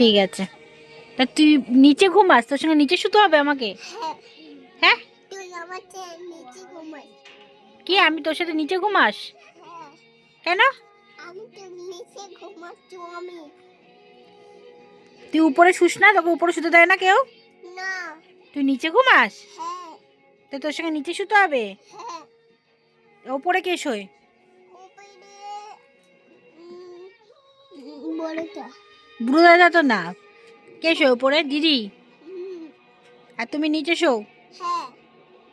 ঠিক আছে। তা তুই নিচে ঘুমাস তোর সঙ্গে নিচে শুতে হবে আমাকে? হ্যাঁ। হ্যাঁ? কি আমি তোর সাথে নিচে ঘুমাস? হ্যাঁ। কেন? তুই উপরে শুস না তোকে উপরে শুতে দেয় না কেউ? না। তুই নিচে ঘুমাস? হ্যাঁ। তো তোর সঙ্গে নিচে শুতে হবে? ওপরে কে শোয়? বড়টা। বুড়ো দাদা তো না। কে শোয় ওপরে দিদি। আর তুমি নিচে শো হ্যাঁ।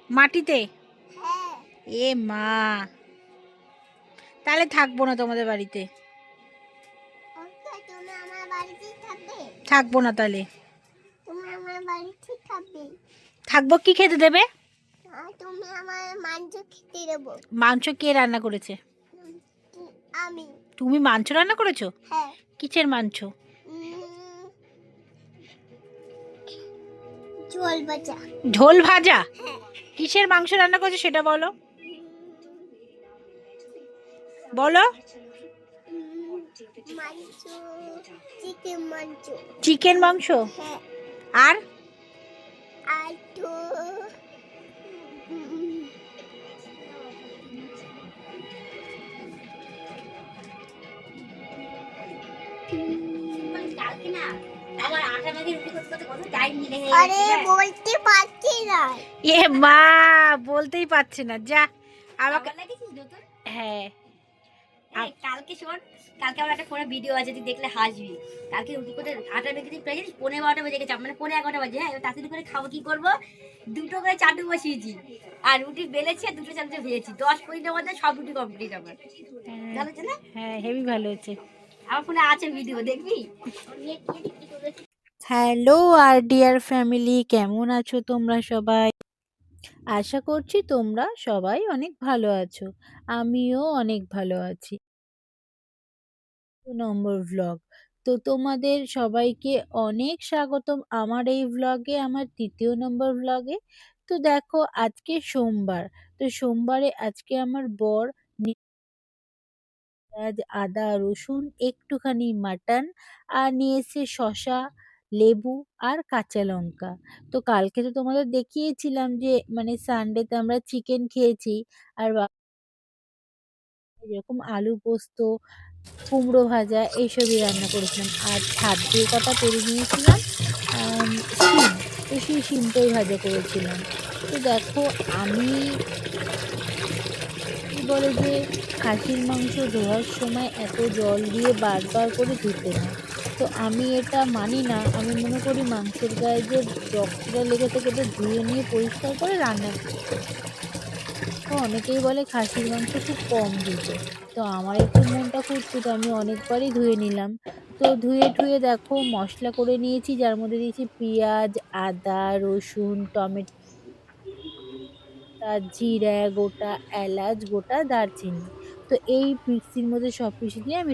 মাটিতে? হ্যাঁ। এ মা। তাহলে থাকব না তোমাদের বাড়িতে। আমার বাড়িতে থাকবে? থাকব না তাহলে। থাকবে? থাকব কি খেতে দেবে? তুমি আমার মাংস খেতে দেবো। মাংস কে রান্না করেছে? আমি। তুমি মাংস রান্না করেছ? হ্যাঁ। কিসের মাংস? ঝোল ভাজা। ঝোল ভাজা? হ্যাঁ। কিসের মাংস রান্না করছ সেটা বলো। বলো। চিকেন মাংস। চিকেন মাংস? হ্যাঁ। আর? আর আরে বলতে পারছি না। এ মা বলতেই পারছে না যা। আমাকে হ্যাঁ। কালকে শোন কালকে আমার একটা ফোনে ভিডিও আছে তুই দেখলে হাসবি। কালকে রুটি করে আটা মেখে দিয়ে প্রায় জানিস পনেরো বারোটা বেজে গেছে মানে পনেরো এগারোটা বাজে হ্যাঁ? তাড়াতাড়ি করে খাব কি করব? দুটো করে চাটু বসিয়েছি। আর রুটি বেলেছি আর দুটো চামচে ভেজেছি দশ মিনিটের মধ্যে সব রুটি কমপ্লিট আমার। ভালো হচ্ছে না? হ্যাঁ হেভি ভালো হয়েছে। আমার ফোনে আছে ভিডিও দেখবি? হ্যালো আর ডিয়ার ফ্যামিলি, কেমন আছো তোমরা সবাই? আশা করছি তোমরা সবাই অনেক ভালো আছো। আমিও অনেক ভালো আছি। নম্বর ভ্লগ তো তোমাদের সবাইকে অনেক স্বাগতম আমার এই ভ্লগে আমার তৃতীয় নম্বর ভ্লগে তো দেখো, আজকে সোমবার। তো সোমবারে আজকে আমার বর আদা, রসুন, একটুখানি মাটন, আর নিয়েছে শসা। লেবু আর কাঁচা লঙ্কা। তো কালকে তো তোমাদের দেখিয়েছিলাম যে মানে সানডেতে আমরা চিকেন খেয়েছি আর বা- যেরকম আলু পোস্ত, কুমড়ো ভাজা এইসবই রান্না করেছিলাম। আর ছাদ দিয়ে কটা পেরে নিয়েছিলাম শিম। তো সেই শিমটাই ভাজা করেছিলাম। তো দেখো আমি কি বলে যে, খাসির মাংস ধোয়ার সময় এত জল দিয়ে বারবার করে ধুতে না তো আমি এটা মানি না। আমি মনে করি মাংসের গায়ে যে রক্তটা লেগে থেকে এটা ধুয়ে নিয়ে পরিষ্কার করে রান্না তো অনেকেই বলে খাসির মাংস খুব কম দিতে। তো আমার একটু মনটা খুঁজছে তো আমি অনেকবারই ধুয়ে নিলাম। তো ধুয়ে ঠুয়ে দেখো, মশলা করে নিয়েছি, যার মধ্যে দিয়েছি পেঁয়াজ, আদা, রসুন, টমেটো তার জিরা, গোটা, এলাচ, গোটা দারচিনি। তো এই মিক্সির মধ্যে সব কিছু দিয়ে আমি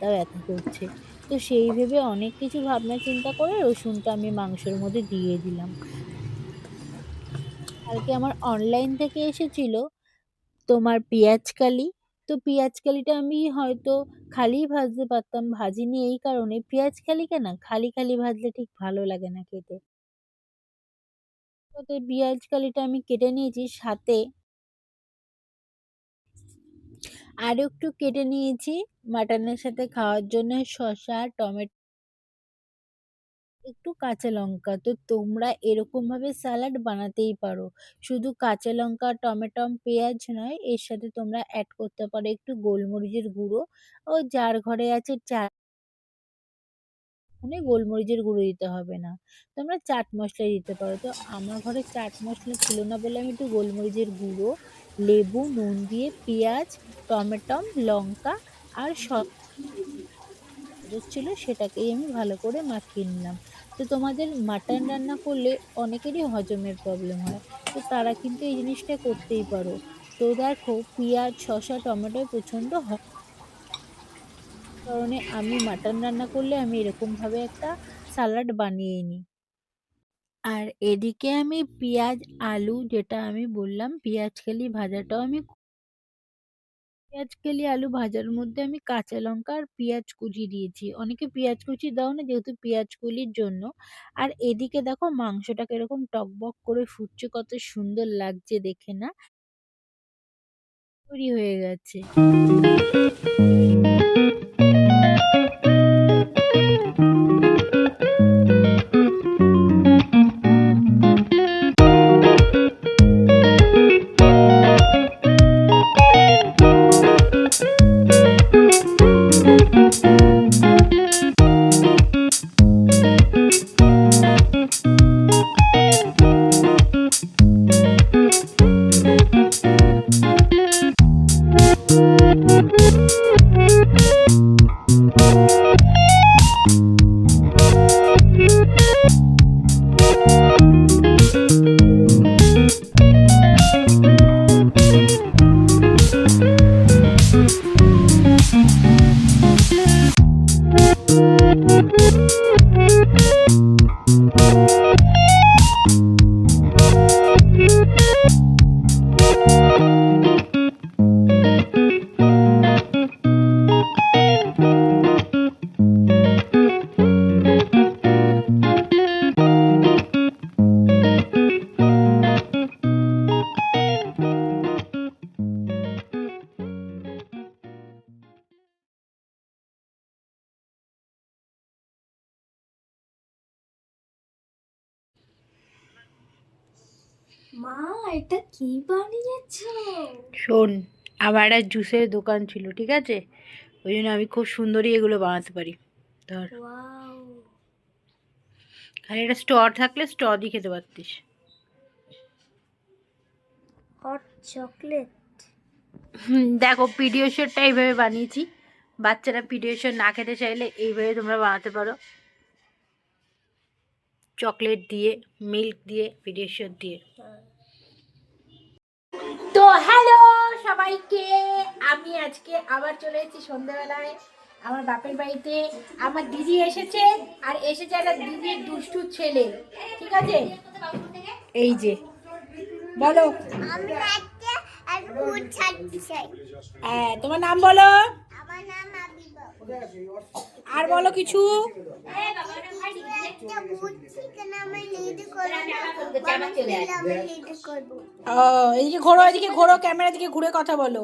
হাতটা ব্যথা করছে। তো সেই ভেবে অনেক কিছু ভাবনা চিন্তা করে রসুনটা আমি মাংসের মধ্যে দিয়ে দিলাম। কালকে আমার অনলাইন থেকে এসেছিল তোমার পেঁয়াজ কালি। তো পেঁয়াজ কালিটা আমি হয়তো খালি ভাজতে পারতাম। ভাজিনি এই কারণে। পেঁয়াজ কালিকে না, খালি খালি ভাজলে ঠিক ভালো লাগে না খেতে। তো পেঁয়াজ কালিটা আমি কেটে নিয়েছি সাথে আরও একটু কেটে নিয়েছি। মাটনের সাথে খাওয়ার জন্য শসা, টমেটো একটু কাঁচা লঙ্কা। তো তোমরা এরকম ভাবে স্যালাড বানাতেই পারো। শুধু কাঁচা লঙ্কা, টমেটো, পেঁয়াজ নয়, এর সাথে তোমরা অ্যাড করতে পারো একটু গোলমরিচের গুঁড়ো। ও যার ঘরে আছে চাট মানে গোলমরিচের গুঁড়ো দিতে হবে না। তোমরা চাট মশলা দিতে পারো। তো আমার ঘরে চাট মশলা ছিল না বলে আমি একটু গোলমরিচের গুঁড়ো লেবু নুন দিয়ে পেঁয়াজ, টমেটো, লঙ্কা আর সব ছিল সেটাকেই আমি ভালো করে মাখিয়ে নিলাম। তো তোমাদের মাটন রান্না করলে অনেকেরই হজমের প্রবলেম হয়। তো তারা কিন্তু এই জিনিসটা করতেই পারো। তো দেখো, পেঁয়াজ, শসা টমেটো প্রচণ্ড কারণে আমি মাটন রান্না করলে আমি এরকমভাবে একটা স্যালাড বানিয়ে নিই। আর এদিকে আমি পেঁয়াজ, আলু যেটা আমি বললাম, পেঁয়াজ, কালি ভাজাটাও আমি পেঁয়াজ, কালি, আলু ভাজার মধ্যে আমি কাঁচা লঙ্কা আর পেঁয়াজ কুচি দিয়েছি। অনেকে পেঁয়াজ কুচি দাও না যেহেতু পেঁয়াজ কলির জন্য। আর এদিকে দেখো মাংসটাকে এরকম টকবক করে ফুটছে, কত সুন্দর লাগছে দেখে না? তৈরি হয়ে গেছে। এটা কি বানিয়েছো? শোন আমার একটা জুসের দোকান ছিল ঠিক আছে? ওই জন্য আমি খুব সুন্দরই এগুলো বানাতে পারি। ধর। খালি একটা স্টর থাকলে স্টর দিয়ে খেতে পারতিস। হট চকলেট দেখো পিডিওশরটা এইভাবে বানিয়েছি। বাচ্চারা পিডিওশর না খেতে চাইলে এইভাবে তোমরা বানাতে পারো। চকলেট দিয়ে মিল্ক দিয়ে পিডিওশর দিয়ে। তো হ্যালো সবাইকে। আমি আজকে আবার চলে এসেছি সন্ধ্যাবেলায় আমার বাপের বাড়িতে। আমার দিদি এসেছে আর এসেছে একটা দিদির দুষ্টু ছেলে। ঠিক আছে? এই যে। বলো। হ্যাঁ তোমার নাম বলো। আমার নাম আর বলো কিছু? এদিকে ঘোরো এদিকে ঘোরো ক্যামেরা দিকে ঘুরে কথা বলো।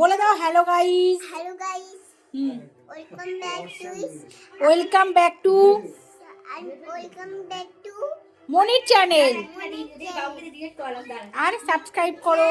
বলে দাও hello guys hello guys welcome back to welcome back to Monir channel R subscribe করো।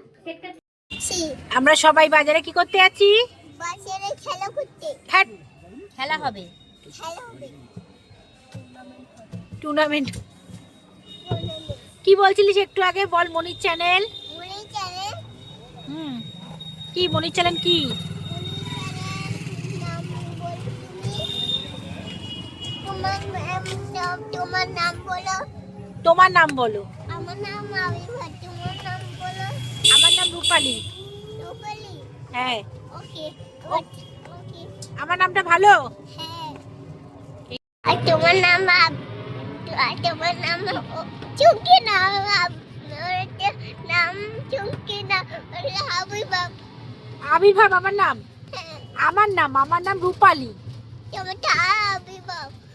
আমরা সবাই বাজারে কি করতে আছি? বাসের খেলা করতে। হ্যাঁ খেলা হবে। খেলা হবে। টুর্নামেন্ট কি বলছিলিস একটু আগে? বল মনির চ্যানেল। চ্যানেল। হুম। কি? মনির চ্যানেল কি? নাম তোমার নাম তোমার নাম বলো। তোমার নাম বলো। আমার নাম আবিবা তোমার নাম বলো আমার নাম রূপালী। রূপালি? হ্যাঁ। ওকে ওকে। আমার নামটা ভালো? হ্যাঁ। আর তোমার নাম আর তোমার নাম চুমকি নাম নাম চুমকি নাম আবির্ভাব। আমার নাম? হ্যাঁ। আমার নাম আমার নাম রূপালী।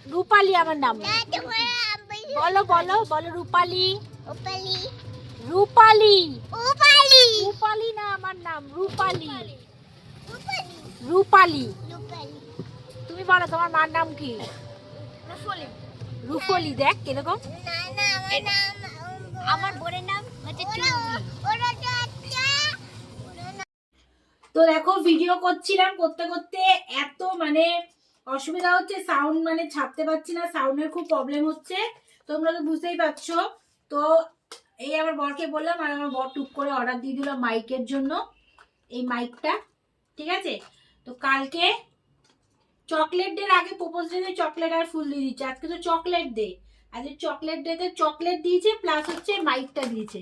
রূপালী আমার নাম। হাবিবা বলো বলো বলো রূপালী। রূপালি। রূপালী। রূপালি। নাম রূপালী। রূপালি। রূপালী। রূপালি। তুমি বলো তোমার মার নাম কি? রূপালি রূপলি দেখ কীরকম। না না আমার নাম আমার বোনের নাম হচ্ছে ওরা তো দেখো ভিডিও করছিলাম করতে করতে এত মানে অসুবিধা হচ্ছে সাউন্ড মানে ছাপতে পারছি না সাউন্ডের খুব প্রবলেম হচ্ছে। তোমরা তো বুঝতেই পারছ। তো এই আমার বরকে বললাম আর আমার বর টুক করে অর্ডার দিয়ে দিল মাইকের জন্য। এই মাইকটা ঠিক আছে? তো কালকে চকলেট ডের আগে প্রপোজ ডে চকলেট আর ফুল দিয়ে দিচ্ছে। আজকে তো চকলেট ডে আজকে চকলেট ডেতে চকলেট দিয়েছে প্লাস হচ্ছে মাইকটা দিয়েছে।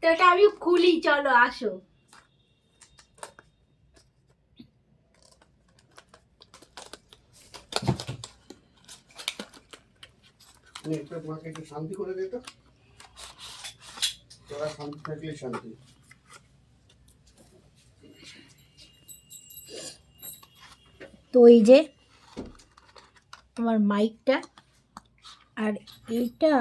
তো এটা আমি খুলি, চলো, আসো। শান্তি করে দে তো। শান্তি থাকলে শান্তি। তো এই যে আমার মাইকটা আর এইটা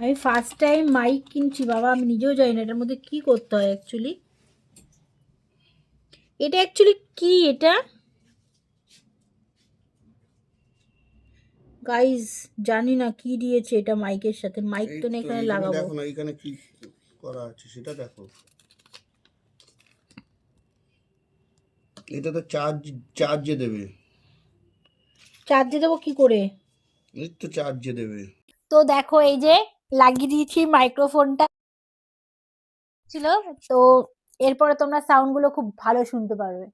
আমি ফার্স্ট টাইম মাইক কিনছি, বাবা, আমি নিজেও জানি না, এটার মধ্যে কি করতে হয় অ্যাকচুয়ালি এটা অ্যাকচুয়ালি কি এটা? গাইজ জানি না কি দিয়েছে এটা মাইকের সাথে। মাইক তো না এখানে লাগাবো। দেখো না এখানে কি করা আছে সেটা দেখো। এটা তো চার্জ চার্জে দেবে। চার্জে দেবো কি করে? এই তো চার্জে দেবে। তো দেখো এই যে লাগিয়ে দিয়েছি মাইক্রোফোনটা ছিল তো এরপরে তোমরা সাউন্ডগুলো খুব ভালো শুনতে পারবে।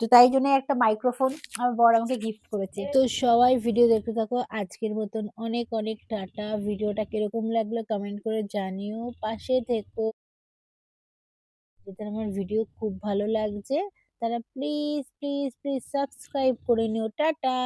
তো তাই জন্য একটা মাইক্রোফোন আমার বর আমাকে গিফট করেছে। তো সবাই ভিডিও দেখতে থাকো, আজকের মতন অনেক অনেক টাটা। ভিডিওটা কীরকম লাগল কমেন্ট করে জানিও। পাশে থেকো। যাদের আমার ভিডিও খুব ভালো লাগছে, তারা প্লিজ প্লিজ প্লিজ সাবস্ক্রাইব করে নিও। টাটা!